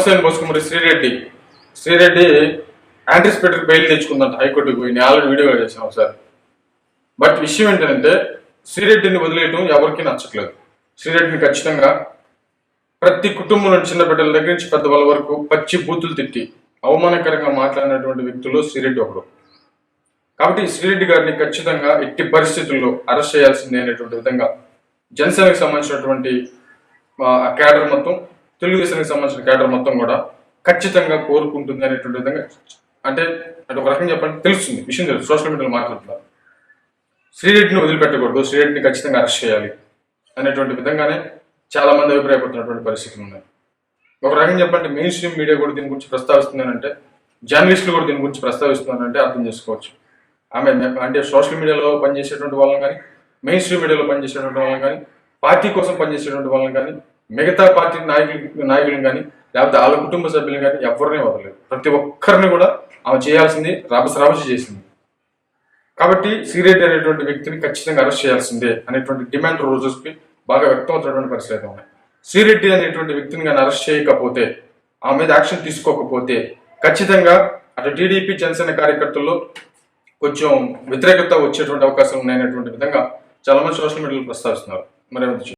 సమస్య పోసుకుమరి Sri Reddy Srireddy anticipatory bail తెచ్చుకుందంట హైకోర్టుకు పోయి. నేను ఆల్రెడీ వీడియో చేశాను ఒకసారి. బట్ విషయం ఏంటంటే శ్రీరెడ్డిని వదిలేయటం ఎవరికీ నచ్చట్లేదు. శ్రీరెడ్డిని ఖచ్చితంగా ప్రతి కుటుంబంలో చిన్న బిడ్డల దగ్గర నుంచి పెద్దవాళ్ళ వరకు పచ్చి బూతులు తిట్టి అవమానకరంగా మాట్లాడినటువంటి వ్యక్తులు శ్రీరెడ్డి ఒకడు. కాబట్టి శ్రీరెడ్డి గారిని ఖచ్చితంగా ఎట్టి పరిస్థితుల్లో అరెస్ట్ చేయాల్సిందే అనేటువంటి విధంగా జనసేనకు సంబంధించినటువంటి ఆ, క్యాడర్ మొత్తం తెలుగుదేశానికి సంబంధించిన క్యాడర్ మొత్తం కూడా ఖచ్చితంగా కోరుకుంటుంది అనేటువంటి విధంగా అంటే అంటే ఒక రకంగా చెప్పండి తెలుస్తుంది విషయం తెలుసు సోషల్ మీడియాలో మాట్లాడుతున్నారు. శ్రీరెడ్డిని వదిలిపెట్టకూడదు శ్రీరెడ్డిని ఖచ్చితంగా అరెస్ట్ చేయాలి అనేటువంటి విధంగానే చాలా మంది అభిప్రాయపడుతున్నటువంటి పరిస్థితులు ఉన్నాయి. ఒక రకంగా చెప్పంటే మెయిన్ స్ట్రీమ్ మీడియా కూడా దీని గురించి ప్రస్తావిస్తున్నానంటే జర్నలిస్టులు కూడా దీని గురించి ప్రస్తావిస్తున్నారంటే అర్థం చేసుకోవచ్చు. ఆమె అంటే సోషల్ మీడియాలో పనిచేసేటువంటి వాళ్ళని కానీ మెయిన్ స్ట్రీమ్ మీడియాలో పనిచేసేటువంటి వాళ్ళని కానీ పార్టీ కోసం పనిచేసేటువంటి వాళ్ళని కానీ మిగతా పార్టీ నాయకులు నాయకులను కానీ లేకపోతే వాళ్ళ కుటుంబ సభ్యులను కానీ ఎవరిని వదలలేదు. ప్రతి ఒక్కరిని కూడా ఆమె చేయాల్సింది రాబస రాబసి చేసింది. కాబట్టి సిరెడ్డి అనేటువంటి వ్యక్తిని ఖచ్చితంగా అరెస్ట్ చేయాల్సిందే అనేటువంటి డిమాండ్ రోజుకి బాగా వ్యక్తం అవుతున్నటువంటి పరిస్థితి ఉన్నాయి. సిరెడ్డి అనేటువంటి వ్యక్తిని కానీ అరెస్ట్ చేయకపోతే ఆ మీద యాక్షన్ తీసుకోకపోతే ఖచ్చితంగా అటు టీడీపీ జనసేన కార్యకర్తల్లో కొంచెం వ్యతిరేకత వచ్చేటువంటి అవకాశాలు ఉన్నాయనేటువంటి విధంగా చాలామంది సోషల్ మీడియాలో ప్రస్తావిస్తున్నారు. మరి